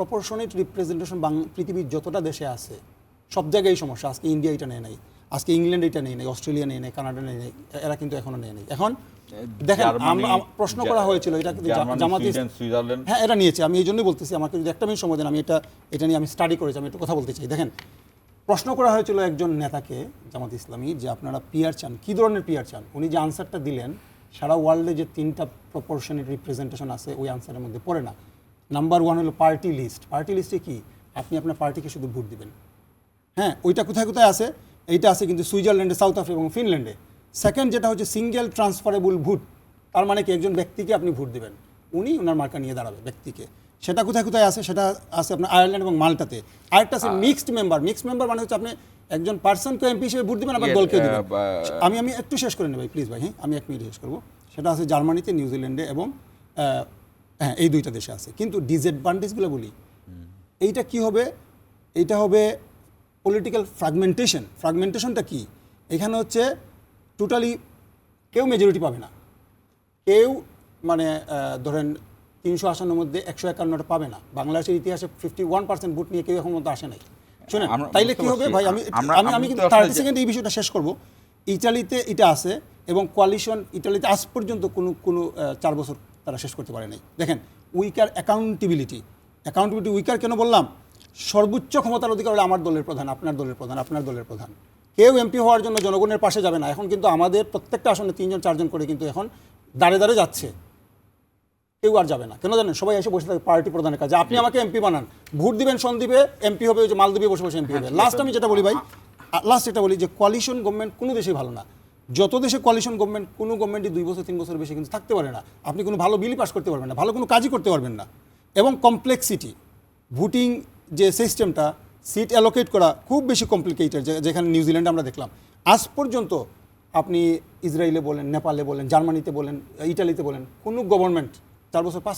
Proportionate representation বাং পৃথিবীর যতটা দেশে আছে সব জায়গায় সমস্যা। আজকে ইন্ডিয়া এটা নেয় নাই আজকে ইংল্যান্ড এটা নেই নাই অস্ট্রেলিয়া নেই নাই কানাডা নেই নাই এরা কিন্তু এখনও নেয় নাই। এখন দেখেন প্রশ্ন করা হয়েছিল এটা জামাত সুইজারল্যান্ড। হ্যাঁ এটা নিয়েছে আমি এই জন্যই বলতেছি আমাকে যদি একটা মিনিট সময় দেন আমি এটা এটা নিয়ে আমি স্টাডি করেছি আমি একটু কথা বলতে চাই। দেখেন প্রশ্ন করা হয়েছিল একজন নেতাকে জামাত ইসলামী যে আপনারা পিয়ার চান কী ধরনের পিয়ার চান? উনি যে আনসারটা দিলেন সারা ওয়ার্ল্ডে যে তিনটা প্রপোর্শনের রিপ্রেজেন্টেশন আছে ওই আনসারের মধ্যে পড়ে না। নাম্বার ওয়ান হলো পার্টি লিস্ট পার্টি লিস্টে কি? আপনি আপনার পার্টিকে শুধু ভোট দিবেন। হ্যাঁ ওইটা কোথায় কোথায় আছে? এইটা আছে কিন্তু সুইজারল্যান্ডে সাউথ আফ্রিকা এবং ফিনল্যান্ডে। সেকেন্ড যেটা হচ্ছে সিঙ্গেল ট্রান্সফারেবল ভোট। তার মানে কি? একজন ব্যক্তিকে আপনি ভোট দিবেন। উনি ওনার মার্কা নিয়ে দাঁড়াবে ব্যক্তিকে। সেটা কোথায় কোথায় আছে? সেটা আছে আপনার আয়ারল্যান্ড এবং মাল্টাতে। আরেকটা আছে মিক্সড মেম্বার মিক্সড মেম্বার মানে হচ্ছে আপনি একজন পার্সনকে এমপি হিসেবে ভোট দিবেন আবার Yes, দলকে দিবেন। আমি আমি একটু শেষ করে নেব প্লিজ ভাই হ্যাঁ? আমি এক মিনিট শেষ করব। সেটা আছে জার্মানিতে নিউজিল্যান্ডে এবং হ্যাঁ এই দুইটা দেশে আছে। কিন্তু ডিসঅ্যাডভান্টেজগুলো বলি। এইটা কি হবে? এইটা হবে পলিটিক্যাল ফ্রাগমেন্টেশন ফ্রাগমেন্টেশনটা কি? এখানে হচ্ছে টোটালি কেউ মেজরিটি পাবে না। কেউ মানে ধরেন তিনশো আসনের মধ্যে একশো একান্নটা পাবে না। বাংলাদেশের ইতিহাসে ফিফটি ওয়ান পার্সেন্ট ভোট নিয়ে কেউ এখন মধ্যে আসে নাই। শুনেন তাইলে কি হবে? ভাই আমি আমি আমি কিন্তু থার্টি সেকেন্ড এই বিষয়টা শেষ করব। ইটালিতে এটা আছে এবং কোয়ালিশন ইটালিতে আজ পর্যন্ত কোনো কোনো চার বছর তারা শেষ করতে পারে নাই দেখেন উইকার অ্যাকাউন্টেবিলিটি অ্যাকাউন্টেবিলিটি উইকার কেন বললাম? সর্বোচ্চ ক্ষমতার অধিকার হলো আমার দলের প্রধান আপনার দলের প্রধান আপনার দলের প্রধান। কেউ এমপি হওয়ার জন্য জনগণের পাশে যাবে না। এখন কিন্তু আমাদের প্রত্যেকটা আসনে তিনজন চারজন করে কিন্তু এখন দাঁড়ে দাঁড়ে যাচ্ছে। কেউ আর যাবে না। কেন জানেন? সবাই এসে বসে থাকে পার্টি প্রধানের কাছে। আপনি আমাকে এমপি বানান। ভোট দিবেন সন্দীপে এমপি হবে ওই যে মালদ্বীপে বসে বসে এমপি হবে। লাস্ট আমি যেটা বলি ভাই লাস্ট এটা বলি যে কোয়ালিশন গভর্নমেন্ট কোনো দেশেই ভালো না। যত দেশে কোয়ালিশন গভর্নমেন্ট কোনো গভর্নমেন্টই দুই বছর, তিন বছর বেশি কিন্তু থাকতে পারে না। আপনি কোনো ভালো বিলই পাস করতে পারবেন না, ভালো কোনো কাজই করতে পারবেন না। এবং কমপ্লেক্সিটি ভোটিং যে সিস্টেমটা সিট অ্যালোকেট করা খুব বেশি কমপ্লিকেটেড যেখানে নিউজিল্যান্ডে আমরা দেখলাম। আজ পর্যন্ত আপনি ইসরায়েলে বলেন, নেপালে বলেন, জার্মানিতে বলেন, ইটালিতে বলেন, কোনো গভর্নমেন্ট চার বছর পাস